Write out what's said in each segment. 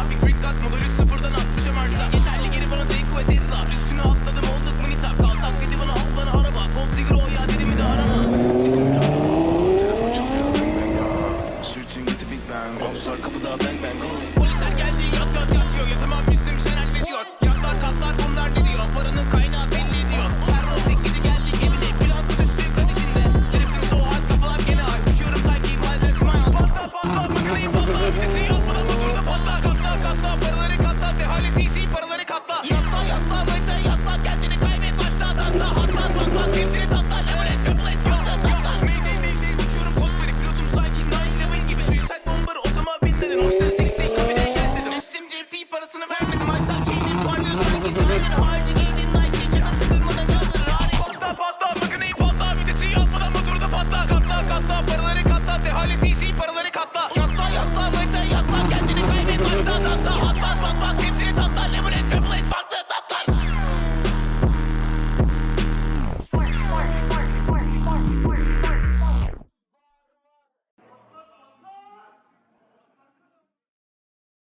Abi Greek God modülü sıfırdan atmışım arsa Yeterli geri bana Deku ve Tesla. Üstüne atladım olduk mini tap Kaltak dedi bana al bana araba. Gold digger o ya dedi mi de arama Sürtün gitti Big Bang. Omuzlar kapıda bang bang. Polisler geldi yat yat yat. de los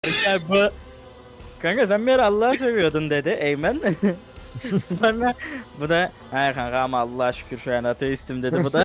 Ya bu Kanka sen bir Allah'a sövüyordun dedi Eymen. Sonra bu da ha kanka ama Allah'a şükür şu an ateistim dedi bu da.